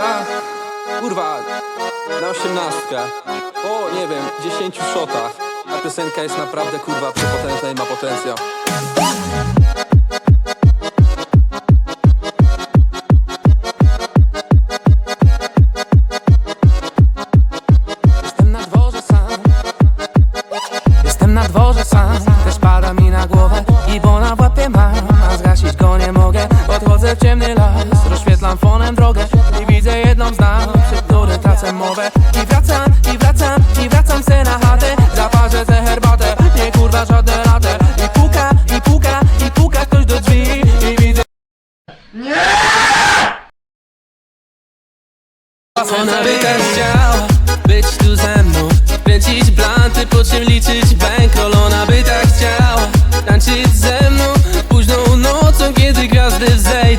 A, kurwa, na osiemnastkę. O, nie wiem, dziesięciu shotach. Ta piosenka jest naprawdę, kurwa, przepotężna i ma potencjał. Jestem na dworze sam Jestem na dworze sam wchodzę w ciemny las Rozświetlam fonem drogę i widzę jedną z nas Przy której tracę mowę. I wracam, i wracam, i wracam se na chatę. Zaparzę tę herbatę, nie kurwa żadne latę I puka, i puka, i puka ktoś do drzwi I widzę... Nie! Ona by też chciała być tu ze mną. Kręcić blanty, po czym liczyć bankroll. Ona by tak chciała tańczyć ze mną Późną nocą, kiedy gwiazdy wzejdą.